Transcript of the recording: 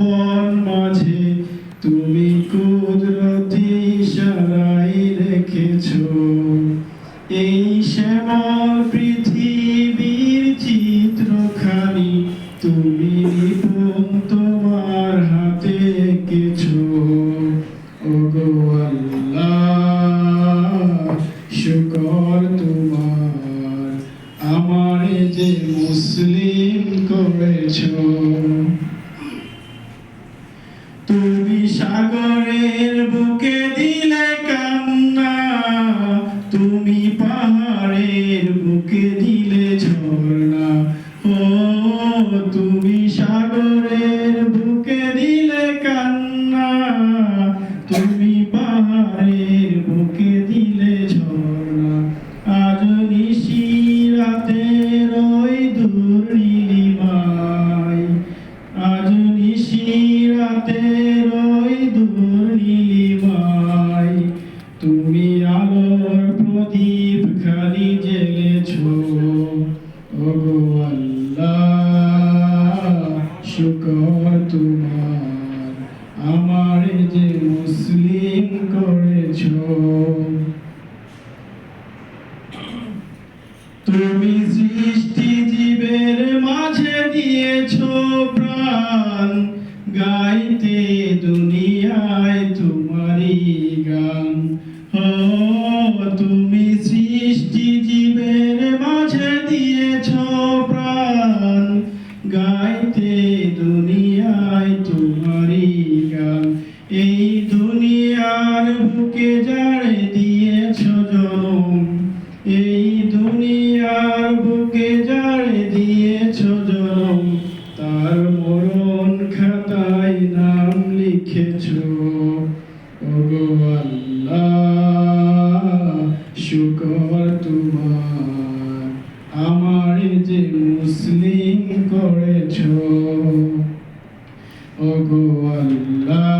ভুবন মাঝে তুমি কুদরতি ইশারায় রেখেছো। এই শ্যামল পৃথিবীর চিত্রখানি তুমি নিপুণ তোমার হাতে এঁকেছো। ওগো শুকর তোমার, আমারে যে মুসলিম করেছ। তুমি সাগরের বুকে দিলে কান্না, তুমি পাহাড়ের বুকে দিলে ঝর্ণা। ও, তুমি সাগরের বুকে দিলে কান্না, তুমি পাহাড়ের বুকে দিলে ঝর্ণা। আজ নিশি রাতের ওই দূর নীলিমায় আজ নিশি রাতের শুকর তোমার আমার যে মুসলিম করেছ। তুমি সৃষ্টি জীবের মাঝে দিয়েছ প্রাণ গাইতে দুনিয়ায় বুকে যারে দিয়েছ জনম। এই দুনিয়ার বুকে যারে দিয়েছ জনম। তার মরণ খাতায় নাম লিখেছ। ওগো আল্লাহ, শুকর তোমার। আমার যে মুসলিম করেছ। ওগো আল্লাহ